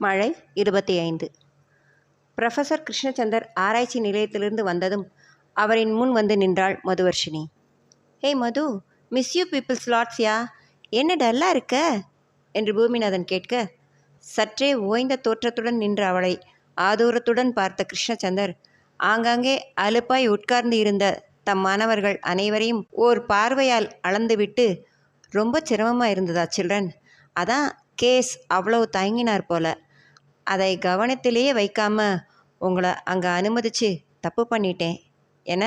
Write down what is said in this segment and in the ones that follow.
மழை இருபத்தி ஐந்து. ப்ரொஃபஸர் கிருஷ்ணச்சந்தர் ஆராய்ச்சி நிலையத்திலிருந்து வந்ததும் அவரின் முன் வந்து நின்றாள் Madhuvarshini. Hey Madhu miss you peoples லாட்ஸ்யா என்ன டல்லாக இருக்க? என்று பூமிநாதன் கேட்க சற்றே ஓய்ந்த தோற்றத்துடன் நின்ற அவளை ஆதூரத்துடன் பார்த்த கிருஷ்ணச்சந்தர் ஆங்காங்கே அலுப்பாய் உட்கார்ந்து இருந்த தம் மாணவர்கள் அனைவரையும் ஓர் பார்வையால் அளந்துவிட்டு ரொம்ப சிரமமாக இருந்ததா சில்ட்ரன்? அதான் கேஸ் அவ்வளோ தயங்கினார் போல. அதை கவனத்திலேயே வைக்காம உங்களை அங்கே அனுமதிச்சு தப்பு பண்ணிட்டேன். என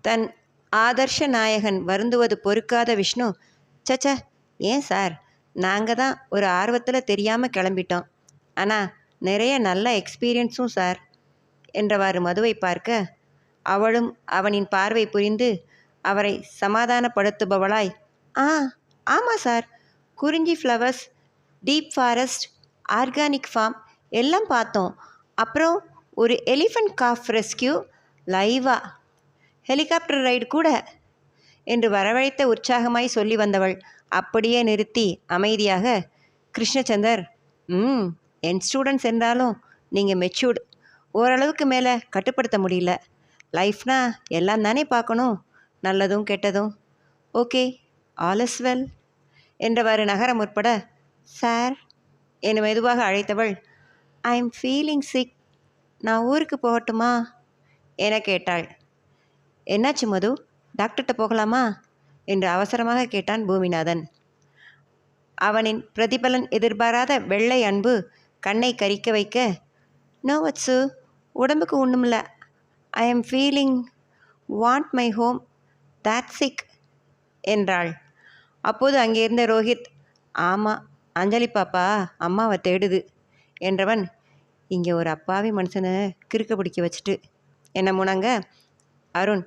தன் ஆதர்ஷ நாயகன் வருந்துவது பொறுக்காத விஷ்ணு. சச்ச ஏன் சார்? நாங்கள் தான் ஒரு ஆர்வத்தில் தெரியாமல் கிளம்பிட்டோம். ஆனால் நிறைய நல்ல எக்ஸ்பீரியன்ஸும் சார். என்றவாறு மதுவை பார்க்க அவளும் அவனின் பார்வை புரிந்து அவரை சமாதானப்படுத்துபவளாய் ஆ ஆமாம் sir. Kurinji flowers deep forest organic farm எல்லாம் பார்த்தோம். அப்புறம் ஒரு எலிஃபண்ட் காஃப் ரெஸ்கியூ லைவா. ஹெலிகாப்டர் ரைடு கூட என்று வரவழைத்த உற்சாகமாய் சொல்லி வந்தவள் அப்படியே நிறுத்தி அமைதியாக கிருஷ்ணச்சந்தர் ம் என் ஸ்டூடெண்ட்ஸ் என்றாலும் நீங்கள் மெச்சூர்டு. ஓரளவுக்கு மேலே கட்டுப்படுத்த முடியல. லைஃப்னா எல்லாம் தானே பார்க்கணும் நல்லதும் கெட்டதும். ஓகே ஆல் இஸ் வெல் என்றவாறு நகரம் உட்பட சார் என்னை மெதுவாக அழைத்தவள் ஐ எம் ஃபீலிங் சிக் நான் ஊருக்கு போகட்டுமா? என கேட்டாள். என்னாச்சு மது? டாக்டர்கிட்ட போகலாமா? என்று அவசரமாக கேட்டான் பூமிநாதன். அவனின் பிரதிபலன் எதிர்பாராத வெள்ளை அன்பு கண்ணை கரிக்க வைக்க நோ வட்ஸு உடம்புக்கு ஒன்றுமில்ல I am feeling want my home that sick என்றாள். அப்போது அங்கே இருந்த ரோஹித் ஆமாம் அஞ்சலி பாப்பா அம்மாவை தேடுது. என்றவன் இங்கே ஒரு அப்பாவி மனுஷனை கிறுக்க பிடிக்க வச்சுட்டு என்ன முனங்க? அருண்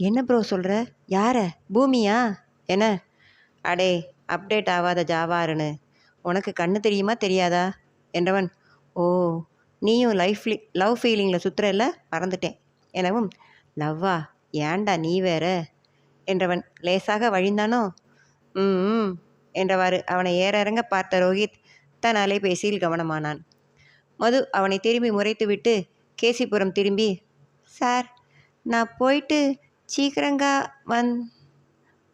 என்ன ப்ரோ சொல்கிற யார? பூமியா? என்ன? அடே அப்டேட் ஆகாத ஜாவாருன்னு உனக்கு கண்ணு தெரியுமா தெரியாதா? என்றவன் ஓ நீயும் லைஃப் லவ் ஃபீலிங்கில் சுற்றுறல மறந்துட்டேன். எனவும் லவ்வா? ஏன்டா நீ வேற? என்றவன் லேசாக வழிந்தானோ? ம். என்றவாறு அவனை ஏற இறங்க பார்த்த ரோஹித் தன் அலைபேசியில் கவனமானான். மது அவனை திரும்பி முறைத்துவிட்டு கேசிபுரம் திரும்பி சார் நான் போயிட்டு சீக்கிரங்கா வந்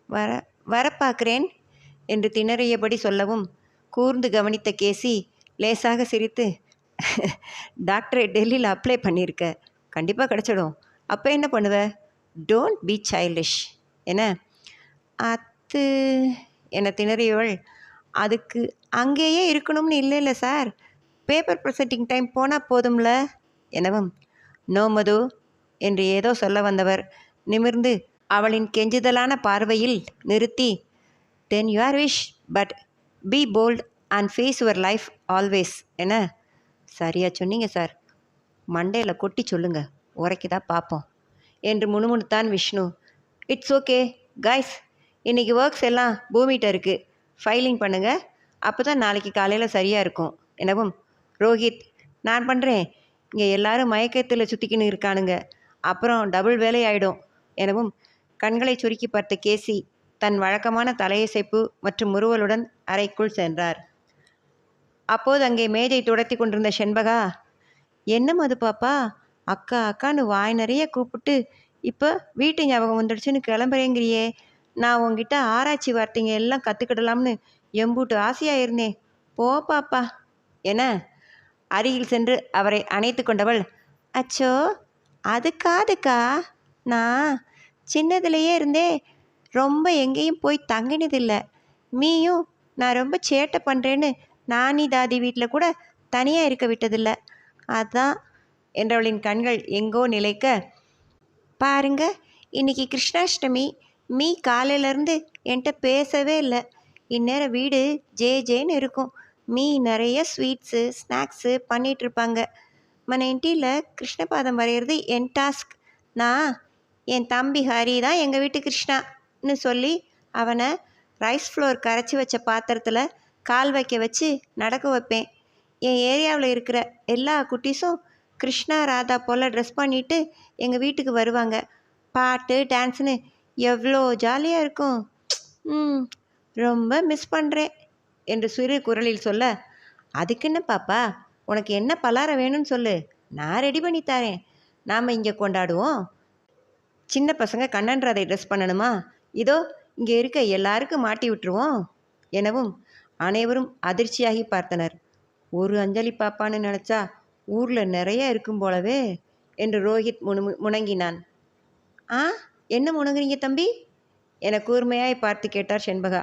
வர வர பார்க்குறேன் என்று திணறியபடி சொல்லவும் கூர்ந்து கவனித்த கேசி லேசாக சிரித்து டாக்டரை டெல்லியில் அப்ளை பண்ணியிருக்க கண்டிப்பாக கிடச்சிடும். அப்போ என்ன பண்ணுவ? டோன்ட் பி சைல்டிஷ் என அத்து என திணறியவள்? அதுக்கு அங்கேயே இருக்கணும்னு இல்லை இல்லை சார். பேப்பர் ப்ரெசென்டிங் டைம் போனால் போதும்ல? எனவும் நோ மது என்று ஏதோ சொல்ல வந்தவர் நிமிர்ந்து அவளின் கெஞ்சுதலான பார்வையில் நிறுத்தி then you're wish but be bold and face your life always என சரியாக சொன்னீங்க சார். மண்டையில் கொட்டி சொல்லுங்க. உரைக்குதா பார்ப்போம் என்று முணுமுணுத்தான் விஷ்ணு. இட்ஸ் ஓகே கைஸ் இன்றைக்கி ஒர்க்ஸ் எல்லாம் பூமிகிட்ட இருக்குது ஃபைலிங் பண்ணுங்கள் அப்போ தான் நாளைக்கு காலையில் சரியாக இருக்கும். எனவும் ரோஹித் நான் பண்ணுறேன் இங்கே எல்லாரும் மயக்கத்தில் சுற்றிக்கின்னு இருக்கானுங்க. அப்புறம் டபுள் வேலையாயிடும். எனவும் கண்களை சுருக்கி பார்த்த கேசி தன் வழக்கமான தலையசைப்பு மற்றும் முறுவலுடன் அறைக்குள் சென்றார். அப்போது அங்கே மேஜை துடைத்தி கொண்டிருந்த செண்பகா என்ன மது பாப்பா? அக்கா அக்கான்னு வாய் நிறைய கூப்பிட்டு இப்போ வீட்டு ஞாபகம் வந்துடுச்சுன்னு கிளம்புறேங்கிறியே. நான் உங்ககிட்ட ஆராய்ச்சி வார்த்தைங்க எல்லாம் கற்றுக்கிடலாம்னு எம்பூட்டு ஆசையாக இருந்தேன் போ பாப்பா. என அருகில் சென்று அவரை அணைத்து கொண்டவள் அச்சோ அதுக்காதுக்கா நான் சின்னதுலேயே இருந்தே ரொம்ப எங்கேயும் போய் தங்கினதில்லை. மீயும் நான் ரொம்ப சேட்டை பண்ணுறேன்னு நானி தாதி வீட்டில் கூட தனியாக இருக்க விட்டதில்லை. அதான் என்றவளின் கண்கள் எங்கோ நிலைக்க பாருங்க இன்னைக்கு கிருஷ்ணாஷ்டமி. மீ காலையிலேருந்து என்கிட்ட பேசவே இல்லை இந்நேரம் வீடு ஜே ஜேன்னு இருக்கும் மீ நிறைய ஸ்வீட்ஸு ஸ்நாக்ஸு பண்ணிகிட்ருப்பாங்க మన ఇంటిలో கிருஷ்ணபாதம் வரைகிறது என் டாஸ்க் நான் என் தம்பி ஹரி தான் எங்கள் வீட்டு கிருஷ்ணான்னு சொல்லி அவனை ரைஸ் ஃப்ளோர் கரைச்சி வச்ச பாத்திரத்தில் கால் வைக்க வச்சு நடக்க வைப்பேன் என் ஏரியாவில் இருக்கிற எல்லா குட்டீஸும் கிருஷ்ணா ராதா போல் ட்ரெஸ் பண்ணிட்டு எங்கள் வீட்டுக்கு வருவாங்க பாட்டு டான்ஸ்னு எவ்வளோ ஜாலியாக இருக்கும்? ம் ரொம்ப மிஸ் பண்ணுறேன் என்று சிறு குரலில் சொல்ல அதுக்கு என்ன பாப்பா உனக்கு என்ன பலாரம் வேணும்னு சொல்லு நான் ரெடி பண்ணி தரேன் நாம் இங்கே கொண்டாடுவோம். சின்ன பசங்க கண்ணன் ராதை ட்ரெஸ் பண்ணணுமா? இதோ இங்கே இருக்க எல்லாருக்கும் மாட்டி விட்டுருவோம் எனவும் அனைவரும் அதிர்ச்சியாகி பார்த்தனர். ஒரு அஞ்சலி பாப்பான்னு நினச்சா ஊரில் நிறைய இருக்கும் போலவே என்று ரோஹித் முணு முணங்கினான் ஆ? என்ன முணங்குறீங்க தம்பி? என கூர்மையாய் பார்த்து கேட்டார் செண்பகா.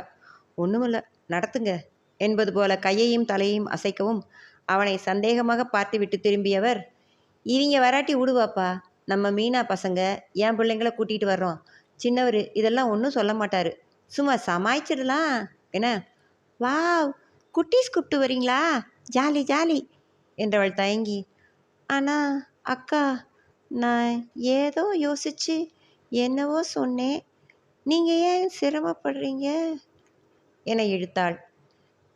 ஒன்றுமில்ல நடத்துங்க என்பது போல கையையும் தலையையும் அசைக்கவும் அவனை சந்தேகமாக பார்த்துவிட்டு திரும்பியவர் இவங்க வராட்டி விடுவாப்பா நம்ம மீனா பசங்க என் பிள்ளைங்கள கூட்டிகிட்டு வர்றோம். சின்னவர் இதெல்லாம் ஒன்றும் சொல்ல மாட்டார். சும்மா சமாளிச்சிடலாம். என்ன? வாவ் குட்டீஸ் கூப்பிட்டு வரீங்களா? ஜாலி ஜாலி என்றவள் தயங்கி. ஆனால் அக்கா நான் ஏதோ யோசிச்சு என்னவோ சொன்னேன். நீங்கள் ஏன் சிரமப்படுறீங்க? என இழுத்தாள்.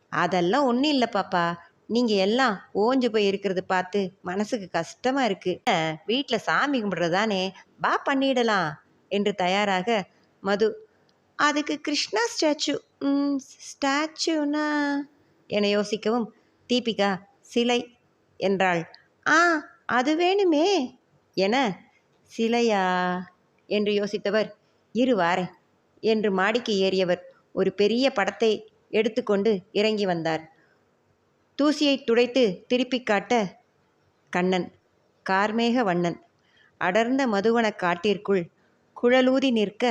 அதெல்லாம் ஒன்றும் இல்லை பாப்பா. நீங்கள் எல்லாம் ஓஞ்சு போய் இருக்கிறது பார்த்து மனசுக்கு கஷ்டமாக இருக்குது வீட்டில் சாமி கும்பிட்றதானே? பா பண்ணிடலாம். என்று தயாராக மது அதுக்கு கிருஷ்ணா ஸ்டாச்சு ஸ்டாச்சுனா? என யோசிக்கவும் தீபிகா சிலை என்றாள். ஆ அது வேணுமே என சிலையா? என்று யோசித்தவர். இரு வாரேன் என்று மாடிக்கு ஏறியவர் ஒரு பெரிய படத்தை எடுத்துக்கொண்டு இறங்கி வந்தார். தூசியை துடைத்து திருப்பி காட்ட கண்ணன் கார்மேக வண்ணன் அடர்ந்த மதுவன காட்டிற்குள் குழலூதி நிற்க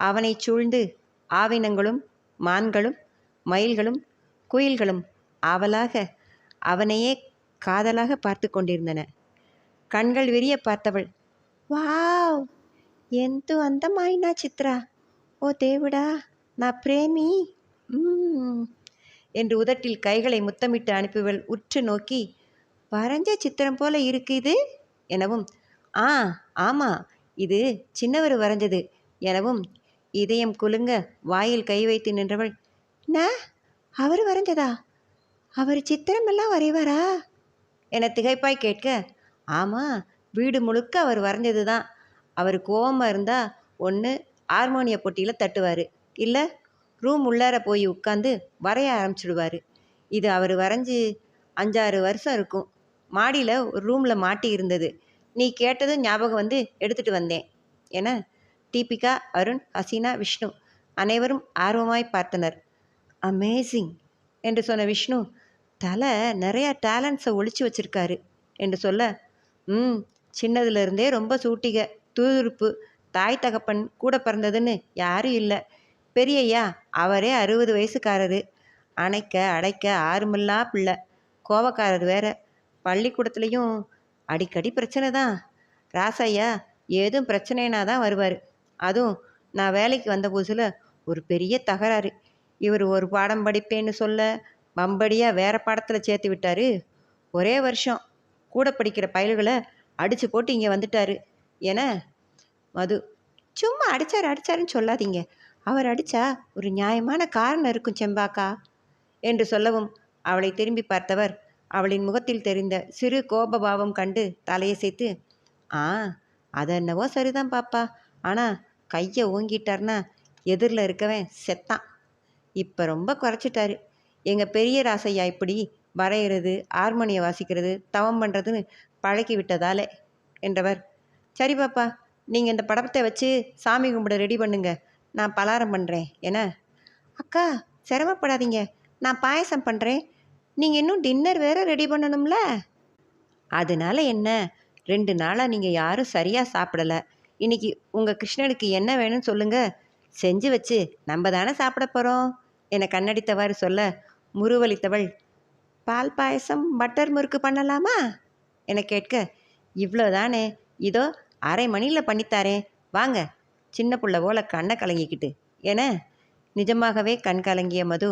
அவனைச் சூழ்ந்து ஆவினங்களும் மான்களும் மயில்களும் குயில்களும் ஆவலாக அவனையே காதலாக பார்த்து கொண்டிருந்தன. கண்கள் விரிய பார்த்தவள் வாவ்! ఎంత అందమైన చిత్ర ఓ దేవుడా నా ప్రేమి మ్మ్. என்று உதட்டில் கைகளை முத்தமிட்டு அனுப்பியவள் உற்று நோக்கி வரைஞ்ச சித்திரம் போல இருக்கு இது எனவும் ஆ ஆமாம் இது சின்னவர் வரைஞ்சது எனவும் இதயம் குலுங்க வாயில் கை வைத்து நின்றவள் ந அவர் வரைஞ்சதா அவர் சித்திரமெல்லாம் வரைவாரா என திகைப்பாய் கேட்க ஆமாம் வீடு முழுக்க அவர் வரைஞ்சது தான் அவர் கோவமாக இருந்தால் ஒன்று ஹார்மோனிய பொட்டியில் தட்டுவார். இல்லை ரூம் உள்ளார போய் உட்காந்து வரைய ஆரம்பிச்சிடுவார். இது அவர் வரைஞ்சி அஞ்சாறு வருஷம் இருக்கும். மாடியில் ஒரு ரூமில் மாட்டி இருந்தது. நீ கேட்டதும் ஞாபகம் வந்து எடுத்துகிட்டு வந்தேன். என தீபிகா அருண் ஹசீனா விஷ்ணு அனைவரும் ஆர்வமாய் பார்த்தனர். அமேசிங் என்று சொன்ன விஷ்ணு தலை நிறையா டேலண்ட்ஸை ஒழிச்சு வச்சிருக்காரு. என்று சொல்ல ம் சின்னதுலேருந்தே ரொம்ப சூட்டிக. தூதுருப்பு தாய் தகப்பன் கூட பிறந்ததுன்னு யாரும் இல்லை. பெரியய்யா அவரே அறுபது வயசுக்காரரு. அணைக்க அடைக்க ஆறுமில்லா பிள்ளை. கோவக்காரர் வேற. பள்ளிக்கூடத்துலேயும் அடிக்கடி பிரச்சனை தான். ராசையா ஏதும் பிரச்சனைனா தான் வருவார். அதுவும் நான் வேலைக்கு வந்த புதுசில் ஒரு பெரிய தகராறு. இவர் ஒரு பாடம் படிப்பேன்னு சொல்ல பம்படியாக வேற பாடத்தில் சேர்த்து விட்டார். ஒரே வருஷம். கூட படிக்கிற பயல்களை அடித்து போட்டு இங்கே வந்துட்டாரு. என மது. சும்மா அடித்தார் அடிச்சாருன்னு சொல்லாதீங்க. அவர் அடித்தா ஒரு நியாயமான காரணம் இருக்கும் செம்பாக்கா என்று சொல்லவும் அவளை திரும்பி பார்த்தவர் அவளின் முகத்தில் தெரிந்த சிறு கோபபாவம் கண்டு தலையசைத்து ஆ அது என்னவோ சரிதான் பாப்பா. ஆனால் கையை ஓங்கிட்டார்னா எதிரில் இருக்கவன் செத்தான். இப்போ ரொம்ப குறைச்சிட்டாரு. எங்கள் பெரிய ராசையா இப்படி வரைகிறது ஹார்மோனியை வாசிக்கிறது தவம் பண்ணுறதுன்னு பழக்கி விட்டதாலே என்றவர் சரி பாப்பா நீங்கள் இந்த படத்தை வச்சு சாமி கும்பிட ரெடி பண்ணுங்க. நான் பலாரம் பண்ணுறேன் என்ன? அக்கா சிரமப்படாதீங்க. நான் பாயசம் பண்ணுறேன் நீங்கள் இன்னும் டின்னர் வேறு ரெடி பண்ணணும்ல? அதனால என்ன? ரெண்டு நாளாக நீங்கள் யாரும் சரியாக சாப்பிடல. இன்னைக்கு உங்கள் கிருஷ்ணனுக்கு என்ன வேணும்னு சொல்லுங்க. செஞ்சு வச்சு நம்ம தானே சாப்பிட போகிறோம் என கண்ணடித்தவாறு சொல்ல முருவளித்தவள் பால் பாயசம் பட்டர் முறுக்கு பண்ணலாமா? என கேட்க இவ்வளோதானே இதோ அரை மணியில் பண்ணித்தாரேன் வாங்க. சின்ன புள்ள போல கண்ணை கலங்கிக்கிட்டு. என நிஜமாகவே கண் கலங்கிய மது.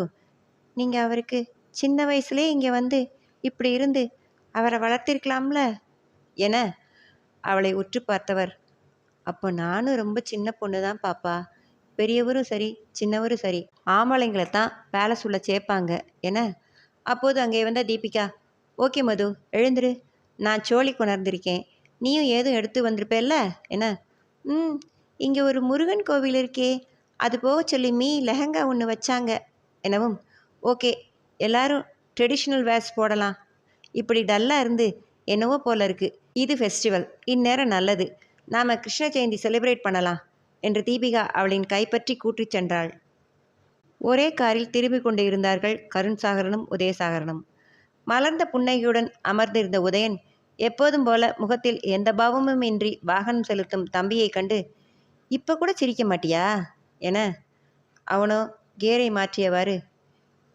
நீங்கள் அவருக்கு சின்ன வயசுலே இங்கே வந்து இப்படி இருந்து அவரை வளர்த்திருக்கலாம்ல? என அவளை உற்று பார்த்தவர். அப்போ நானும் ரொம்ப சின்ன பொண்ணு தான் பாப்பா. பெரியவரும் சரி சின்னவரும் சரி. ஆம்பளைங்களை தான் பேலஸ் உள்ள சேர்ப்பாங்க. என அப்போது அங்கே வந்த தீபிகா ஓகே மது எழுந்துரு. நான் சோழி கொணர்ந்திருக்கேன் நீயும் ஏதும் எடுத்து வந்திருப்பேல்ல? என்ன? ம் இங்கே ஒரு முருகன் கோவில் இருக்கே. அது போக சொல்லி மீ லெஹங்கா ஒன்று வச்சாங்க. எனவும் ஓகே எல்லாரும் ட்ரெடிஷ்னல் வேர்ஸ் போடலாம். இப்படி டல்லாக இருந்து என்னவோ போல இருக்கு. இது ஃபெஸ்டிவல் இந்நேரம் நல்லது. நாம் கிருஷ்ண ஜெயந்தி செலிப்ரேட் பண்ணலாம் என்று தீபிகா அவளின் கைப்பற்றி கூட்டிச் சென்றாள். ஒரே காரில் திரும்பிக் கொண்டு இருந்தார்கள் கருண்சாகரனும் உதயசாகரனும். மலர்ந்த புன்னகையுடன் அமர்ந்திருந்த உதயன் எப்போதும் போல முகத்தில் எந்த பாவமும் இன்றி வாகனம் செலுத்தும் தம்பியைக் கண்டு இப்போ கூட சிரிக்க மாட்டியா? என அவனோ கேரை மாற்றியவாறு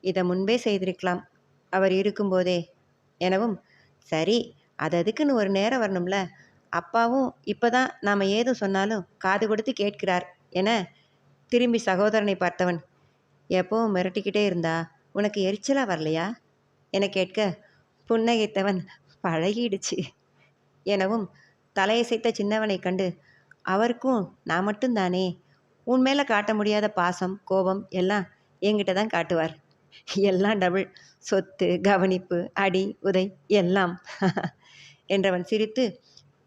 இதை முன்பே செய்திருக்கலாம். அவர் இருக்கும்போதே எனவும் சரி அது அதுக்குன்னு ஒரு நேரம் வரணும்ல. அப்பாவும் இப்போ தான் நாம் ஏதும் சொன்னாலும் காது கொடுத்து கேட்கிறார் என திரும்பி சகோதரனை பார்த்தவன் எப்பவும் மிரட்டிக்கிட்டே இருந்தா உனக்கு எரிச்சலாக வரலையா? என கேட்க புன்னகைத்தவன் பழகிடுச்சு. எனவும் தலையசைத்த சின்னவனை கண்டு அவருக்கும் நான் மட்டும்தானே? உன் மேலே காட்ட முடியாத பாசம் கோபம் எல்லாம் என்கிட்ட தான் காட்டுவார். எல்லாம் டபுள். சொத்து கவனிப்பு அடி உதை எல்லாம். என்றவன் சிரித்து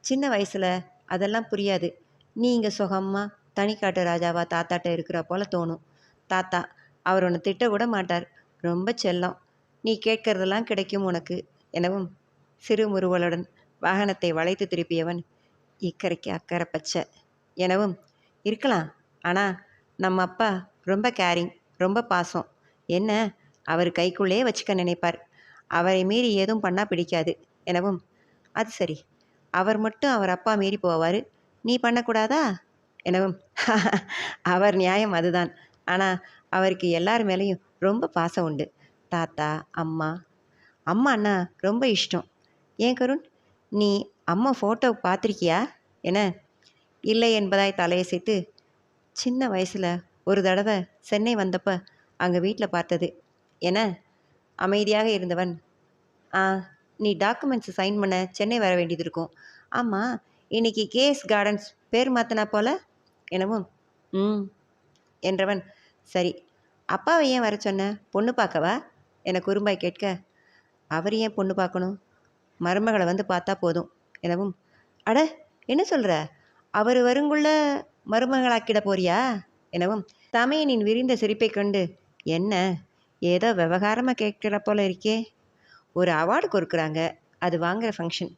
சின்ன வயசில் அதெல்லாம் புரியாது. நீ இங்கே சுகமாக தனிக்காட்டு ராஜாவா தாத்தாட்ட இருக்கிற போல தோணும். தாத்தா அவர் உன்னை திட்ட கூட மாட்டார். ரொம்ப செல்லம். நீ கேட்கறதெல்லாம் கிடைக்கும் உனக்கு. எனவும் சிறுமுருவலுடன் வாகனத்தை வளைத்து திருப்பியவன் இக்கரைக்கு அக்கறை பச்சை. எனவும் இருக்கலாம். ஆனால் நம்ம அப்பா ரொம்ப கேரிங் ரொம்ப பாசம். என்ன அவர் கைக்குள்ளே வச்சுக்க நினைப்பார். அவரை மீறி ஏதும் பண்ணால் பிடிக்காது. எனவும் அது சரி. அவர் மட்டும் அவர் அப்பா மீறி போவார். நீ பண்ணக்கூடாதா? எனவும் அவர் நியாயம் அதுதான். ஆனால் அவருக்கு எல்லார் மேலேயும் ரொம்ப பாசம் உண்டு. தாத்தா அம்மா. அம்மா அண்ணா ரொம்ப இஷ்டம். ஏன் கருண்? நீ அம்மா ஃபோட்டோ பார்த்துருக்கியா? என்ன? இல்லை என்பதாய் தலையசைத்து சின்ன வயசில் ஒரு தடவை சென்னை வந்தப்ப அங்கே வீட்டில் பார்த்தது. என அமைதியாக இருந்தவன். ஆ நீ டாக்குமெண்ட்ஸ் சைன் பண்ண சென்னை வர வேண்டியது இருக்கும். ஆமாம் இன்னைக்கு கேஎஸ் கார்டன்ஸ் பேர் மாற்றினா போல? எனவும் ம் என்றவன். சரி அப்பாவை ஏன் வர சொன்ன? பொண்ணு பார்க்கவா? என குறும்பாய் கேட்க அவர் ஏன் பொண்ணு பார்க்கணும்? மருமகளை வந்து பார்த்தா போதும். எனவும் அட என்ன சொல்கிற அவர் வருங்குள்ள மருமகளாக்கிட போறியா? எனவும் தமையனின் விரிந்த சிரிப்பை கண்டு என்ன? ஏதோ விவகாரமாக கேட்குற போல இருக்கே. ஒரு அவார்டு கொடுக்குறாங்க. அது வாங்குற ஃபங்க்ஷன்.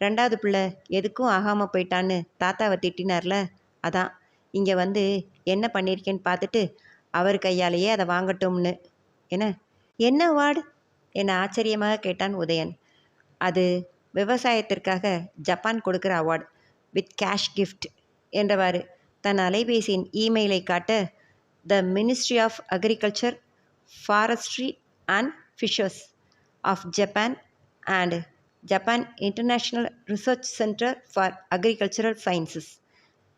ரெண்டாவது பிள்ளை எதுக்கும் ஆகாமல் போயிட்டான்னு தாத்தாவை திட்டினார்ல? அதான். இங்கே வந்து என்ன பண்ணியிருக்கேன்னு பார்த்துட்டு அவர் கையாலேயே அதை வாங்கட்டும்னு. என்ன? என்ன அவார்டு? என்னை ஆச்சரியமாக கேட்டான் உதயன். அது விவசாயத்திற்காக ஜப்பான் கொடுக்குற அவார்டு வித் கேஷ் கிஃப்ட் என்றவாறு தன் அலைபேசியின் இமெயிலை காட்ட the ministry of agriculture forestry and fisheries of Japan and Japan international research centre for agricultural sciences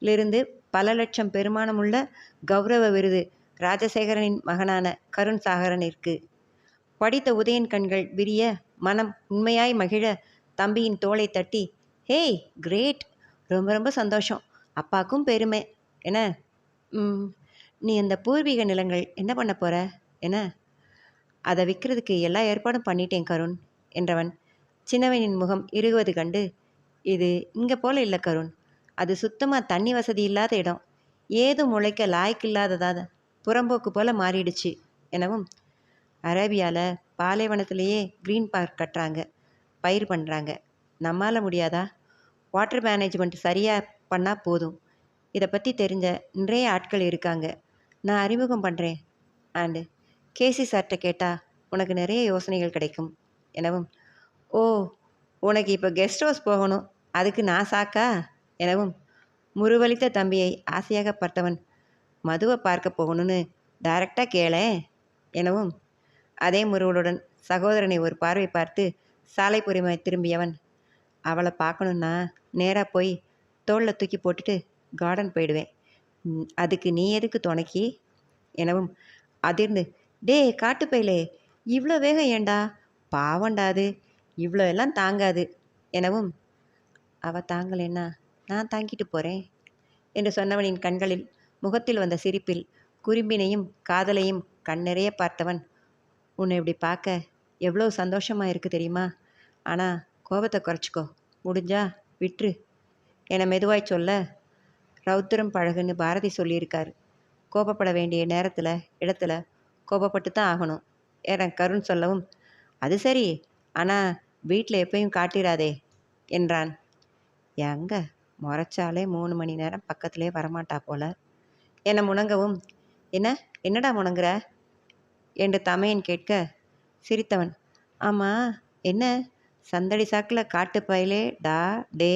லிருந்து பல லட்சம் பெருமானமுள்ள கௌரவ விருது ராஜசேகரனின் மகனான கருண் சாகரனிற்கு படித்த உதயன் கண்கள் விரிய மனம் உண்மையாய் மகிழ தம்பியின் தோளை தட்டி ஹேய் கிரேட். ரொம்ப ரொம்ப சந்தோஷம். அப்பாக்கும் பெருமை. என்ன? "ம், நீ அந்த பூர்வீக நிலங்கள் என்ன பண்ண போற? என்ன? அதை விற்கிறதுக்கு எல்லா ஏற்பாடும் பண்ணிட்டேன் கருண் என்றவன் சின்னவனின் முகம் இறுகுவது கண்டு இது இங்கே போல இல்லை கருண். அது சுத்தமாக தண்ணி வசதி இல்லாத இடம். ஏதும் முளைக்க லாய்க்கில்லாததா புறம்போக்கு போல மாறிடுச்சு எனவும் அரேபியாவில் பாலைவனத்திலேயே க்ரீன் பார்க் கட்டுறாங்க. பயிர் பண்ணுறாங்க நம்மால் முடியாதா? வாட்டர் மேனேஜ்மெண்ட் சரியாக பண்ணால் போதும். இதை பற்றி தெரிஞ்ச நிறைய ஆட்கள் இருக்காங்க. நான் அறிமுகம் பண்ணுறேன் அண்டு கேசி சார்கிட்ட கேட்டால் உனக்கு நிறைய யோசனைகள் கிடைக்கும். எனவும் ஓ உனக்கு இப்போ கெஸ்ட் ஹவுஸ் போகணும். அதுக்கு நான் சாக்கா? எனவும் முருவலித்த தம்பியை ஆசையாக பார்த்தவன் மதுவை பார்க்க போகணும்னு டைரக்டாக கேளேன். எனவும் அதே முருவலுடன் சகோதரனை ஒரு பார்வை பார்த்து சாலை புரிமாய் திரும்பியவன். அவளை பார்க்கணுன்னா நேராக போய் தோளில் தூக்கி போட்டுட்டு கார்டன் போயிடுவேன். அதுக்கு நீ எதுக்கு துணைக்கி? எனவும் அதிர்ந்து டே காட்டுப்பையிலே இவ்வளோ வேகம் ஏண்டா? பாவண்டா அது. இவ்வளோ எல்லாம் தாங்காது. எனவும் அவ தாங்கலைன்னா நான் தாங்கிட்டு போகிறேன் என்று சொன்னவனின் கண்களில் முகத்தில் வந்த சிரிப்பில் குறும்பினையும் காதலையும் கண்ணெறைய பார்த்தவன் உன்னை இப்படி பார்க்க எவ்வளோ சந்தோஷமாக இருக்குது தெரியுமா? ஆனால் கோபத்தை குறைச்சிக்கோ. முடிஞ்சா விட்டுரு. என மெதுவாய் சொல்ல ரௌத்திரம் பழகுன்னு பாரதி சொல்லியிருக்காரு. கோபப்பட வேண்டிய நேரத்தில் இடத்துல கோபப்பட்டு தான் ஆகணும். என கருண் சொல்லவும் அது சரி ஆனால் வீட்டில் எப்பயும் காட்டிடாதே என்றான். எங்க? முறைச்சாலே மூணு மணி நேரம் பக்கத்திலே வரமாட்டா போல. என்னை முணங்கவும் என்ன? என்னடா முணங்குற? என்று தமையன் கேட்க சிரித்தவன் ஆமாம் என்ன? சந்தடி சாக்கில் காட்டு பயலே டா டே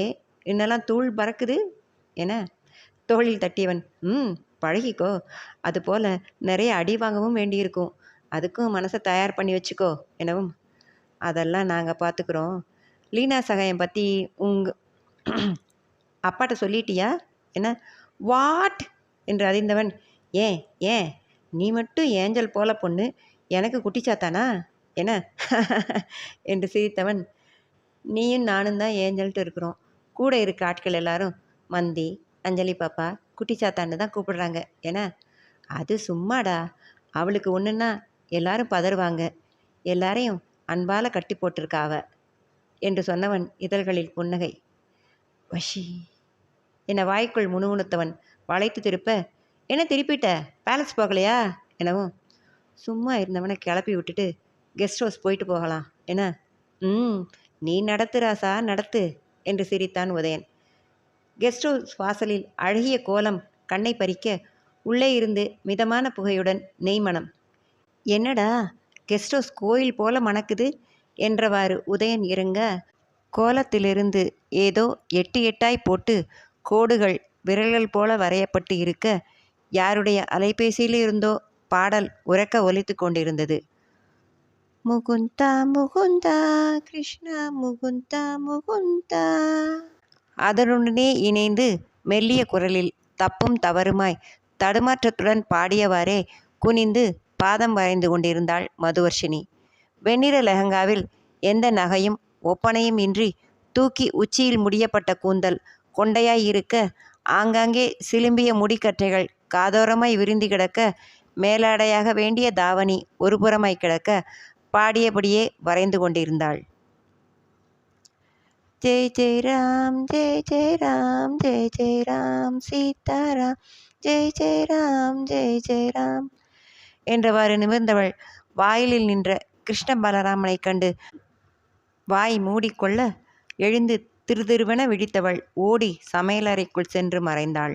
இன்னெல்லாம் தூள் பறக்குது? என தோளில் தட்டியவன் ம் பழகிக்கோ. அதுபோல் நிறைய அடி வாங்கவும் வேண்டியிருக்கும். அதுக்கும் மனசை தயார் பண்ணி வச்சுக்கோ எனவும். அதெல்லாம் நாங்கள் பார்த்துக்குறோம் லீனா சகாயம் பற்றி உங்க அப்பாட்ட சொல்லிட்டியா? என்ன? வாட்? என்று அறிந்தவன் ஏன் ஏன்? நீ மட்டும் ஏஞ்சல் போல பொண்ணு. எனக்கு குட்டிச்சாத்தானா? என்ன? என்று சிரித்தவன். நீயும் நானும் தான் ஏஞ்சல்ட்டு இருக்கிறோம். கூட இருக்க ஆட்கள் எல்லாரும் மந்தி அஞ்சலி பாப்பா குட்டிச்சாத்தான்னு தான் கூப்பிடுறாங்க. ஏன்னா அது சும்மாடா. அவளுக்கு ஒன்றுன்னா எல்லாரும் பதறுவாங்க. எல்லாரையும் அன்பால் கட்டி போட்டிருக்கா அவ என்று சொன்னவன் இதழ்களில் புன்னகை. வஷி. என்னை வாய்க்குள் முணுமுணுத்தவன் வளைத்து திருப்ப என்ன திருப்பிட்ட? பேலஸ் போகலையா? எனவும் சும்மா இருந்தவனை கிளப்பி விட்டுட்டு கெஸ்ட் ஹவுஸ் போயிட்டு போகலாம். என்ன? ம் நீ நடத்து ராசா நடத்து என்று சிரித்தான் உதயன். கெஸ்ட் ஹவுஸ் வாசலில் அழகிய கோலம் கண்ணை பறிக்க உள்ளே இருந்து மிதமான புகையுடன் நெய்மணம். என்னடா கெஸ்ட் ஹவுஸ் கோயில் போல மணக்குது? என்றவாறு உதயன் இறங்க கோலத்திலிருந்து ஏதோ எட்டு எட்டாய் போட்டு கோடுகள் விரல்கள் போல வரையப்பட்டு இருக்க யாருடைய அலைபேசியிலிருந்தோ பாடல் உறக்க ஒலித்து கொண்டிருந்தது. முகுந்தா முகுந்தா கிருஷ்ணா முகுந்தா முகுந்தா. அதனுடனே இணைந்து மெல்லிய குரலில் தப்பும் தவறுமாய் தடுமாற்றத்துடன் பாடியவாறே குனிந்து பாதம் வரைந்து கொண்டிருந்தாள் மதுவர்ஷினி. வெண்ணிற லெஹங்காவில் எந்த நகையும் ஒப்பனையும் இன்றி தூக்கி உச்சியில் முடியப்பட்ட கூந்தல் கொண்டையாய் இருக்க ஆங்காங்கே சிலும்பிய முடிக்கற்றைகள் காதோரமாய் விரிந்து கிடக்க மேலாடையாக வேண்டிய தாவணி ஒருபுறமாய் கிடக்க பாடியபடியே வரைந்து கொண்டிருந்தாள். ஜெய் ஜெய் ராம் ஜெய் ஜெய் ராம் ஜெய் ஜெய் ராம் சீதாராம் ஜெய் ஜெய் ராம் ஜெய் ஜெய் ராம் என்றவாறு நிமிர்ந்தவள் வாயிலில் நின்ற கிருஷ்ண பலராமனைக் கண்டு வாய் மூடிக்கொள்ள எழுந்து திருதிருவென விழித்தவள் ஓடி சமையலறைக்குள் சென்று மறைந்தாள்.